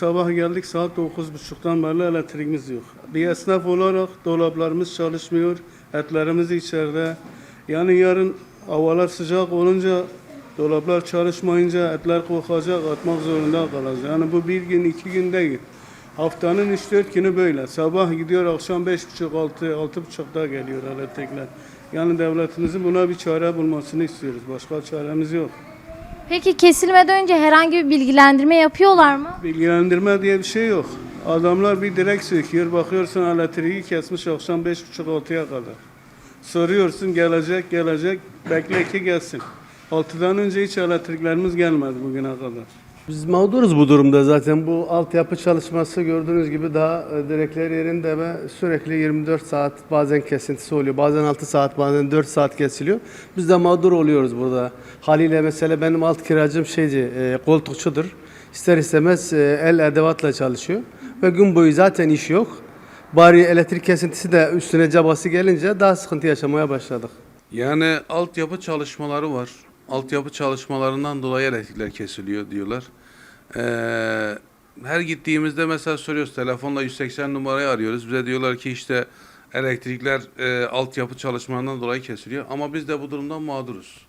sabah geldik saat 9.30'dan beri elektriğimiz yok. Bir esnaf olarak dolaplarımız çalışmıyor, etlerimiz içeride. Yani yarın havalar sıcak olunca dolaplar çalışmayınca etler kokacak, atmak zorunda kalacağız. Yani bu bir gün iki gün değil. Haftanın 3-4 günü böyle. Sabah gidiyor akşam 5.30-6, 6.30'da geliyor elektrikler. Yani devletimizin buna bir çare bulmasını istiyoruz. Başka çaremiz yok. Peki kesilmeden önce herhangi bir bilgilendirme yapıyorlar mı? Bilgilendirme diye bir şey yok. Adamlar bir direk söküyor, bakıyorsun elektriği kesmiş akşam 5.30-6'ya kadar. Soruyorsun gelecek gelecek, bekle ki gelsin. 6'dan önce hiç elektriklerimiz gelmedi bugüne kadar. Biz mağduruz bu durumda zaten. Bu altyapı çalışması gördüğünüz gibi daha e, direkler yerinde ve sürekli 24 saat bazen kesintisi oluyor. Bazen 6 saat bazen 4 saat kesiliyor. Biz de mağdur oluyoruz burada. Haliyle mesela benim alt kiracım şeyci, e, koltukçudur. İster istemez e, el edevatla çalışıyor. Ve gün boyu zaten iş yok. Bari elektrik kesintisi de üstüne cabası gelince daha sıkıntı yaşamaya başladık. Yani altyapı çalışmaları var. Altyapı çalışmalarından dolayı elektrikler kesiliyor diyorlar. Ee, her gittiğimizde mesela soruyoruz telefonla 180 numarayı arıyoruz. Bize diyorlar ki işte elektrikler e, altyapı çalışmalarından dolayı kesiliyor. Ama biz de bu durumdan mağduruz.